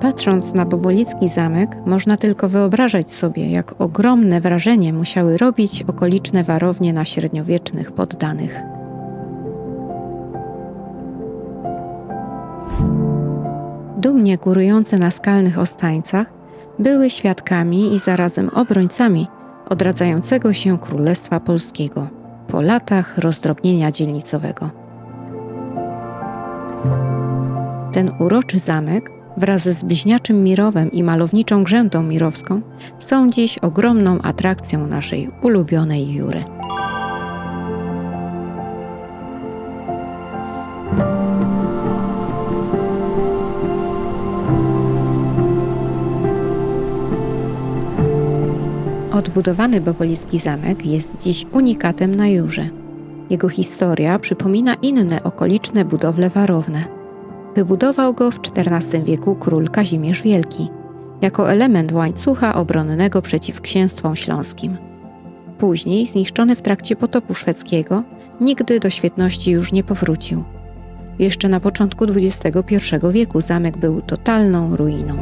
Patrząc na Bobolicki zamek, można tylko wyobrażać sobie, jak ogromne wrażenie musiały robić okoliczne warownie na średniowiecznych poddanych. Dumnie górujące na skalnych ostańcach były świadkami i zarazem obrońcami odradzającego się Królestwa Polskiego po latach rozdrobnienia dzielnicowego. Ten uroczy zamek wraz z bliźniaczym Mirowem i malowniczą grzędą mirowską są dziś ogromną atrakcją naszej ulubionej Jury. Odbudowany Bobolicki Zamek jest dziś unikatem na Jurze. Jego historia przypomina inne okoliczne budowle warowne. Wybudował go w XIV wieku król Kazimierz Wielki, jako element łańcucha obronnego przeciw księstwom śląskim. Później, zniszczony w trakcie potopu szwedzkiego, nigdy do świetności już nie powrócił. Jeszcze na początku XXI wieku zamek był totalną ruiną.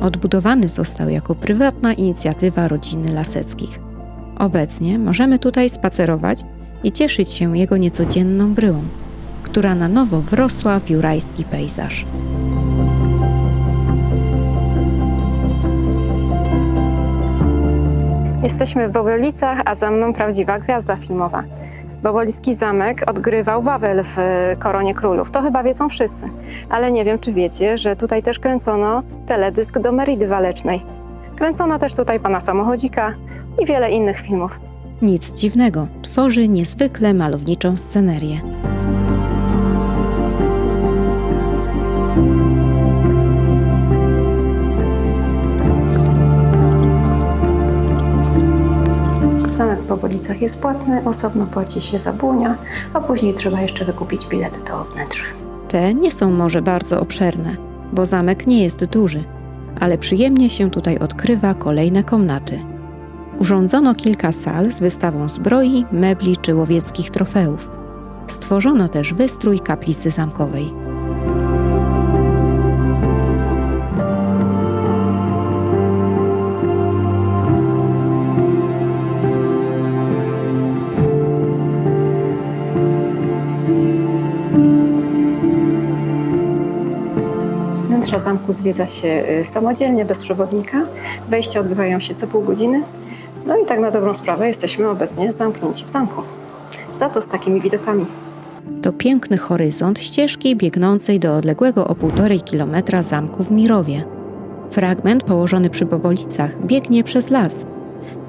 Odbudowany został jako prywatna inicjatywa rodziny Laseckich. Obecnie możemy tutaj spacerować i cieszyć się jego niecodzienną bryłą, która na nowo wrosła w jurajski pejzaż. Jesteśmy w Bobolicach, a za mną prawdziwa gwiazda filmowa. Bobolicki zamek odgrywał Wawel w e, Koronie Królów. To chyba wiedzą wszyscy. Ale nie wiem, czy wiecie, że tutaj też kręcono teledysk do Meridy Walecznej. Kręcono też tutaj Pana Samochodzika i wiele innych filmów. Nic dziwnego, tworzy niezwykle malowniczą scenerię. Zamek w Bobolicach jest płatny, osobno płaci się za błonia, a później trzeba jeszcze wykupić bilet do wnętrz. Te nie są może bardzo obszerne, bo zamek nie jest duży, ale przyjemnie się tutaj odkrywa kolejne komnaty. Urządzono kilka sal z wystawą zbroi, mebli czy łowieckich trofeów. Stworzono też wystrój kaplicy zamkowej. Wnętrza zamku zwiedza się y, samodzielnie, bez przewodnika. Wejścia odbywają się co pół godziny. No i tak na dobrą sprawę jesteśmy obecnie zamknięci w zamku. Za to z takimi widokami. To piękny horyzont ścieżki biegnącej do odległego o półtorej kilometra zamku w Mirowie. Fragment położony przy Bobolicach biegnie przez las.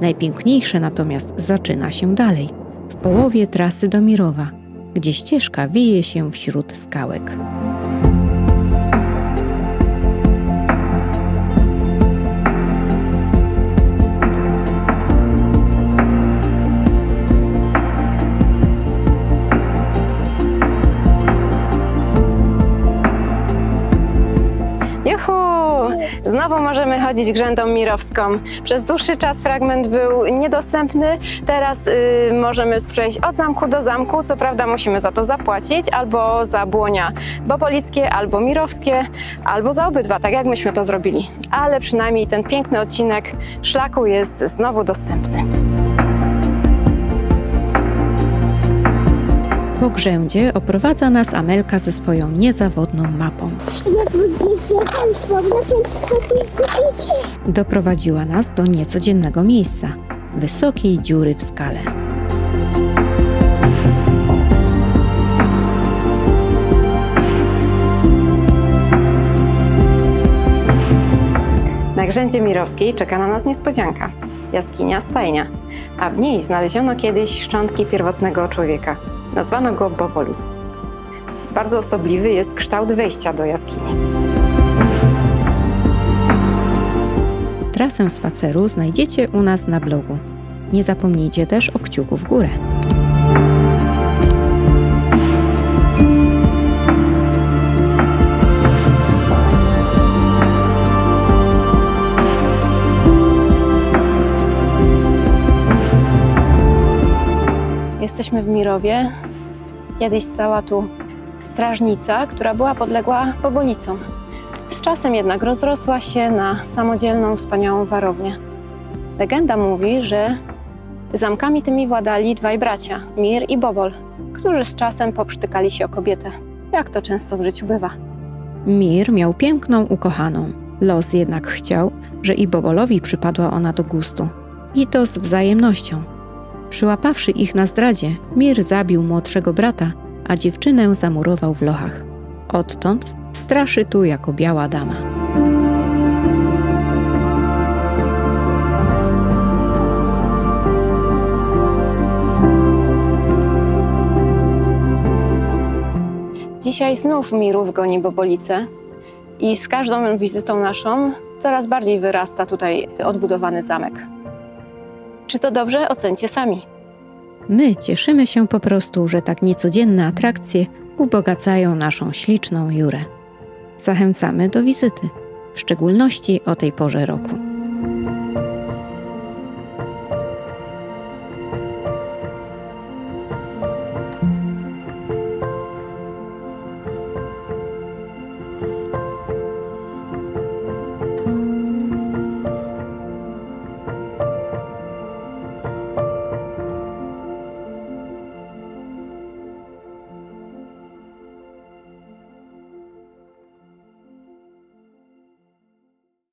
Najpiękniejsze natomiast zaczyna się dalej, w połowie trasy do Mirowa, gdzie ścieżka wije się wśród skałek. Znowu możemy chodzić grzędą mirowską. Przez dłuższy czas fragment był niedostępny. Teraz y, możemy przejść od zamku do zamku. Co prawda musimy za to zapłacić albo za błonia bobolickie, albo mirowskie, albo za obydwa, tak jak myśmy to zrobili. Ale przynajmniej ten piękny odcinek szlaku jest znowu dostępny. Po grzędzie oprowadza nas Amelka ze swoją niezawodną mapą. Doprowadziła nas do niecodziennego miejsca wysokiej dziury w skale. Na grzędzie mirowskiej czeka na nas niespodzianka. Jaskinia stajnia, a w niej znaleziono kiedyś szczątki pierwotnego człowieka. Nazwano go Bobolus. Bardzo osobliwy jest kształt wejścia do jaskini. Trasę spaceru znajdziecie u nas na blogu. Nie zapomnijcie też o kciuku w górę. Jesteśmy w Mirowie. Kiedyś stała tu strażnica, która była podległa Bobolicom. Z czasem jednak rozrosła się na samodzielną, wspaniałą warownię. Legenda mówi, że zamkami tymi władali dwaj bracia, Mir i Bobol, którzy z czasem poprztykali się o kobietę, jak to często w życiu bywa. Mir miał piękną ukochaną. Los jednak chciał, że i Bobolowi przypadła ona do gustu. I to z wzajemnością. Przyłapawszy ich na zdradzie, Mir zabił młodszego brata, a dziewczynę zamurował w lochach. Odtąd straszy tu jako biała dama. Dzisiaj znów Mirów goni Bobolice i z każdą wizytą naszą coraz bardziej wyrasta tutaj odbudowany zamek. Czy to dobrze? Ocencie sami. My cieszymy się po prostu, że tak niecodzienne atrakcje ubogacają naszą śliczną Jurę. Zachęcamy do wizyty, w szczególności o tej porze roku.